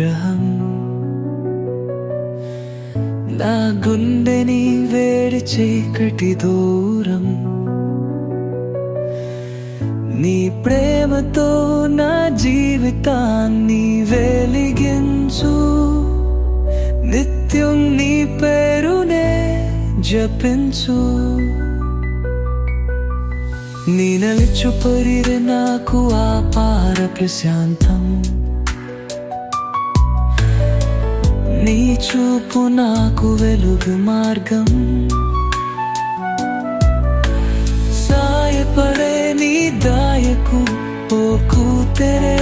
విగ్రహం నా గుండెని వేడి చీకటి దూరం. నీ ప్రేమతో నా జీవితాన్ని వెలిగించు. నిత్యం నీ పేరునే జపించు. నీ నలుచు పొరిరు నాకు ఆ పారప్య శాంతం నీ చూపు నాకు వెలుగు మార్గం. సాయపడే నీ దాయకు పోకు తెరే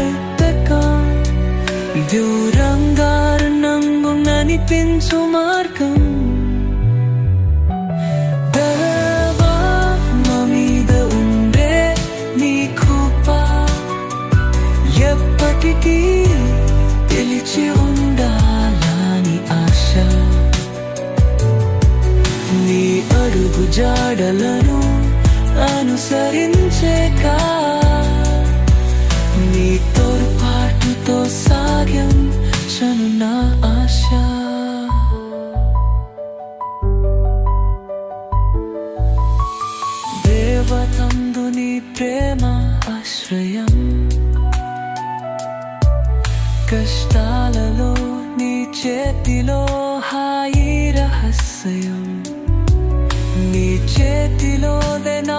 దూరంగా నంగు ననిపించు మార్గం. దేవా, ఎప్పటికీ తెలిచి జాడలను అనుసరించేక? నీ తోడ్పాటుతో సాగ్యం చను నా ఆశ. దేవతందు నీ ప్రేమ ఆశ్రయం. కష్టాలలో నీ చేతిలో హాయి రహస్యం. ತಿಲೋದನಾ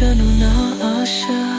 Canım ne aşık